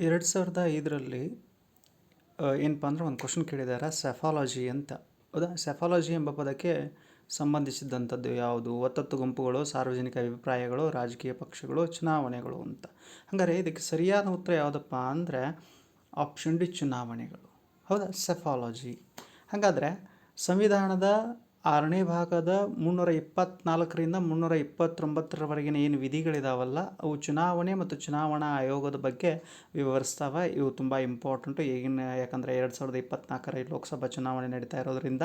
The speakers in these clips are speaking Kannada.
ಎರಡು ಸಾವಿರದ ಐದರಲ್ಲಿ ಏನಪ್ಪ ಅಂದ್ರೆ ಒಂದು ಕ್ವಶನ್ ಕೇಳಿದ್ದಾರೆ ಸೆಫಾಲಜಿ ಅಂತ. ಹೌದಾ? ಸೆಫಾಲಜಿ ಎಂಬ ಪದಕ್ಕೆ ಸಂಬಂಧಿಸಿದಂಥದ್ದು ಯಾವುದು? ಒತ್ತತ್ತು ಗುಂಪುಗಳು, ಸಾರ್ವಜನಿಕ ಅಭಿಪ್ರಾಯಗಳು, ರಾಜಕೀಯ ಪಕ್ಷಗಳು, ಚುನಾವಣೆಗಳು ಅಂತ. ಹಾಗಾದರೆ ಇದಕ್ಕೆ ಸರಿಯಾದ ಉತ್ತರ ಯಾವುದಪ್ಪ ಅಂದರೆ ಆಪ್ಷನ್ ಡಿ ಚುನಾವಣೆಗಳು. ಹೌದಾ? ಸೆಫಾಲಜಿ. ಹಾಗಾದರೆ ಸಂವಿಧಾನದ ಆರನೇ ಭಾಗದ ಮುನ್ನೂರ ಇಪ್ಪತ್ತ್ನಾಲ್ಕರಿಂದ ಮುನ್ನೂರ ಇಪ್ಪತ್ತೊಂಬತ್ತರವರೆಗಿನ ಏನು ವಿಧಿಗಳಿದಾವಲ್ಲ, ಅವು ಚುನಾವಣೆ ಮತ್ತು ಚುನಾವಣಾ ಆಯೋಗದ ಬಗ್ಗೆ ವಿವರಿಸ್ತಾವೆ. ಇವು ತುಂಬ ಇಂಪಾರ್ಟೆಂಟು ಈಗಿನ ಯಾಕಂದರೆ ಎರಡು ಸಾವಿರದ ಇಪ್ಪತ್ತ್ನಾಲ್ಕರ ಲೋಕಸಭಾ ಚುನಾವಣೆ ನಡೀತಾ ಇರೋದರಿಂದ,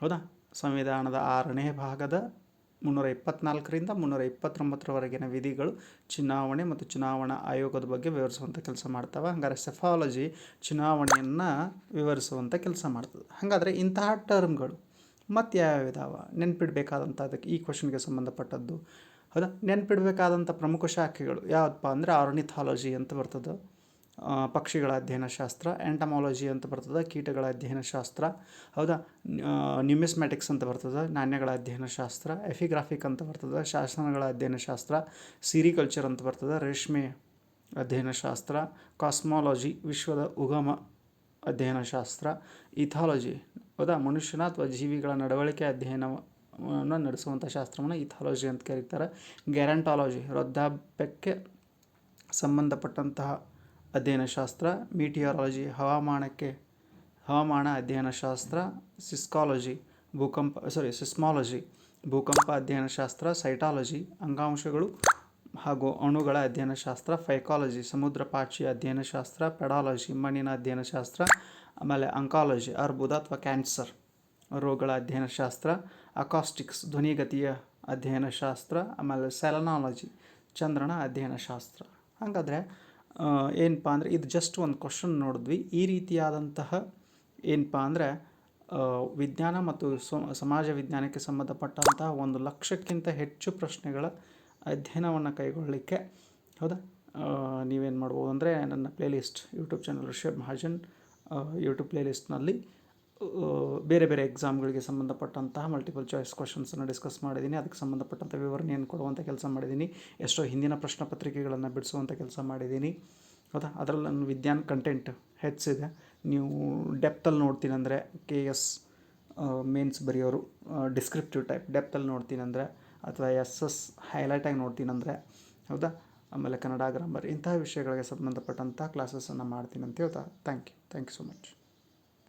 ಹೌದಾ? ಸಂವಿಧಾನದ ಆರನೇ ಭಾಗದ ಮುನ್ನೂರ ಇಪ್ಪತ್ತ್ನಾಲ್ಕರಿಂದ ಮುನ್ನೂರ ಇಪ್ಪತ್ತೊಂಬತ್ತರವರೆಗಿನ ವಿಧಿಗಳು ಚುನಾವಣೆ ಮತ್ತು ಚುನಾವಣಾ ಆಯೋಗದ ಬಗ್ಗೆ ವಿವರಿಸುವಂಥ ಕೆಲಸ ಮಾಡ್ತವೆ. ಹಂಗಾರೆ ಸೆಫಾಲಜಿ ಚುನಾವಣೆಯನ್ನು ವಿವರಿಸುವಂಥ ಕೆಲಸ ಮಾಡ್ತದೆ. ಹಾಗಾದರೆ ಇಂತಹ ಟರ್ಮ್ಗಳು ಮತ್ತು ಯಾವ್ಯಾವ ಇದಾವ ನೆನ್ಪಿಡಬೇಕಾದಂಥ ಅದಕ್ಕೆ ಈ ಕ್ವಶನ್ಗೆ ಸಂಬಂಧಪಟ್ಟದ್ದು. ಹೌದಾ? ನೆನ್ಪಿಡಬೇಕಾದಂಥ ಪ್ರಮುಖ ಶಾಖೆಗಳು ಯಾವುದಪ್ಪ ಅಂದರೆ ಆರ್ನಿಥಾಲಜಿ ಅಂತ ಬರ್ತದೆ. ಪಕ್ಷಿಗಳ ಅಧ್ಯಯನ ಶಾಸ್ತ್ರ, ಎಂಟಮಾಲಜಿ ಅಂತ ಬರ್ತದೆ, ಕೀಟಗಳ ಅಧ್ಯಯನ ಶಾಸ್ತ್ರ, ಹೌದಾ? ನ್ಯೂಮಿಸ್ಮ್ಯಾಟಿಕ್ಸ್ ಅಂತ ಬರ್ತದೆ, ನಾಣ್ಯಗಳ ಅಧ್ಯಯನ ಶಾಸ್ತ್ರ, ಎಫಿಗ್ರಾಫಿಕ್ ಅಂತ ಬರ್ತದೆ, ಶಾಸನಗಳ ಅಧ್ಯಯನ ಶಾಸ್ತ್ರ, ಸಿರಿಕಲ್ಚರ್ ಅಂತ ಬರ್ತದೆ, ರೇಷ್ಮೆ ಅಧ್ಯಯನ ಶಾಸ್ತ್ರ, ಕಾಸ್ಮಾಲಜಿ ವಿಶ್ವದ ಉಗಮ ಅಧ್ಯಯನ ಶಾಸ್ತ್ರ, ಇಥಾಲಜಿ ಹೌದಾ? ಮನುಷ್ಯನ ಅಥವಾ ಜೀವಿಗಳ ನಡವಳಿಕೆ ಅಧ್ಯಯನವನ್ನು ನಡೆಸುವಂಥ ಶಾಸ್ತ್ರವನ್ನು ಇಥಾಲಜಿ ಅಂತ ಕರೀತಾರೆ. ಗ್ಯಾರಂಟಾಲಜಿ, ವೃದ್ಧಾಪ್ಯಕ್ಕೆ ಸಂಬಂಧಪಟ್ಟಂತಹ ಅಧ್ಯಯನ ಶಾಸ್ತ್ರ. ಮೀಟಿಯಾಲಜಿ, ಹವಾಮಾನಕ್ಕೆ, ಹವಾಮಾನ ಅಧ್ಯಯನ ಶಾಸ್ತ್ರ. ಸಿಸ್ಕಾಲಜಿ, ಭೂಕಂಪ ಸಾರಿ ಸಿಸ್ಮಾಲಜಿ, ಭೂಕಂಪ ಅಧ್ಯಯನ ಶಾಸ್ತ್ರ. ಸೈಟಾಲಜಿ, ಅಂಗಾಂಶಗಳು. ಹಾಗೂ ಅಣುಗಳ ಅಧ್ಯಯನ ಶಾಸ್ತ್ರ ಫೈಕಾಲಜಿ ಸಮುದ್ರ ಪಾಚಿ ಅಧ್ಯಯನ ಶಾಸ್ತ್ರ ಪೆಡಾಲಜಿ ಮಣ್ಣಿನ ಅಧ್ಯಯನ ಶಾಸ್ತ್ರ ಆಮೇಲೆ ಅಂಕಾಲಜಿ ಅರ್ಬುದ ಅಥವಾ ಕ್ಯಾನ್ಸರ್ ರೋಗಗಳ ಅಧ್ಯಯನ ಶಾಸ್ತ್ರ ಅಕಾಸ್ಟಿಕ್ಸ್ ಧ್ವನಿಗತಿಯ ಅಧ್ಯಯನ ಶಾಸ್ತ್ರ ಆಮೇಲೆ ಸೆಲನಾಲಜಿ ಚಂದ್ರನ ಅಧ್ಯಯನ ಶಾಸ್ತ್ರ ಹಾಗಾದರೆ ಏನಪ್ಪ ಅಂದರೆ ಇದು ಜಸ್ಟ್ ಒಂದು ಕ್ವಶನ್ ನೋಡಿದ್ವಿ. ಈ ರೀತಿಯಾದಂತಹ ಏನಪ್ಪ ಅಂದರೆ ವಿಜ್ಞಾನ ಮತ್ತು ಸಮಾಜ ವಿಜ್ಞಾನಕ್ಕೆ ಸಂಬಂಧಪಟ್ಟಂತಹ ಒಂದು ಲಕ್ಷಕ್ಕಿಂತ ಹೆಚ್ಚು ಪ್ರಶ್ನೆಗಳ ಅಧ್ಯಯನವನ್ನು ಕೈಗೊಳ್ಳಲಿಕ್ಕೆ ಹೌದಾ? ನೀವೇನು ಮಾಡ್ಬೋದು ಅಂದರೆ ನನ್ನ playlist YouTube channel Rishabh Mahajan YouTube ಪ್ಲೇಲಿಸ್ಟ್ನಲ್ಲಿ ಬೇರೆ ಬೇರೆ ಎಕ್ಸಾಮ್ಗಳಿಗೆ ಸಂಬಂಧಪಟ್ಟಂತಹ ಮಲ್ಟಿಪಲ್ ಚಾಯ್ಸ್ ಕ್ವಶನ್ಸನ್ನು ಡಿಸ್ಕಸ್ ಮಾಡಿದ್ದೀನಿ. ಅದಕ್ಕೆ ಸಂಬಂಧಪಟ್ಟಂಥ ವಿವರಣೆಯನ್ನು ಕೊಡುವಂಥ ಕೆಲಸ ಮಾಡಿದ್ದೀನಿ. ಎಷ್ಟೋ ಹಿಂದಿನ ಪ್ರಶ್ನೆ ಪತ್ರಿಕೆಗಳನ್ನು ಬಿಡಿಸುವಂಥ ಕೆಲಸ ಮಾಡಿದ್ದೀನಿ. ಹೌದಾ? ಅದರಲ್ಲಿ ನನ್ನ ವಿಜ್ಞಾನ ಕಂಟೆಂಟ್ ಹೆಚ್ಚಿದೆ. ನೀವು ಡೆಪ್ತಲ್ಲಿ ನೋಡ್ತೀನಿ ಅಂದರೆ ಕೆ ಎಸ್ ಮೇನ್ಸ್ ಬರೆಯೋರು ಡಿಸ್ಕ್ರಿಪ್ಟಿವ್ ಟೈಪ್ ಡೆಪ್ತಲ್ಲಿ ನೋಡ್ತೀನಿ ಅಂದರೆ ಅಥವಾ ಎಸ್ ಎಸ್ ಹೈಲೈಟಾಗಿ ನೋಡ್ತೀನಂದರೆ ಹೌದಾ? ಆಮೇಲೆ ಕನ್ನಡ ಗ್ರಾಮರ್ ಇಂತಹ ವಿಷಯಗಳಿಗೆ ಸಂಬಂಧಪಟ್ಟಂಥ ಕ್ಲಾಸಸ್ಸನ್ನು ಮಾಡ್ತೀನಿ ಅಂತ ಹೇಳ್ತಾ thank you thank you so much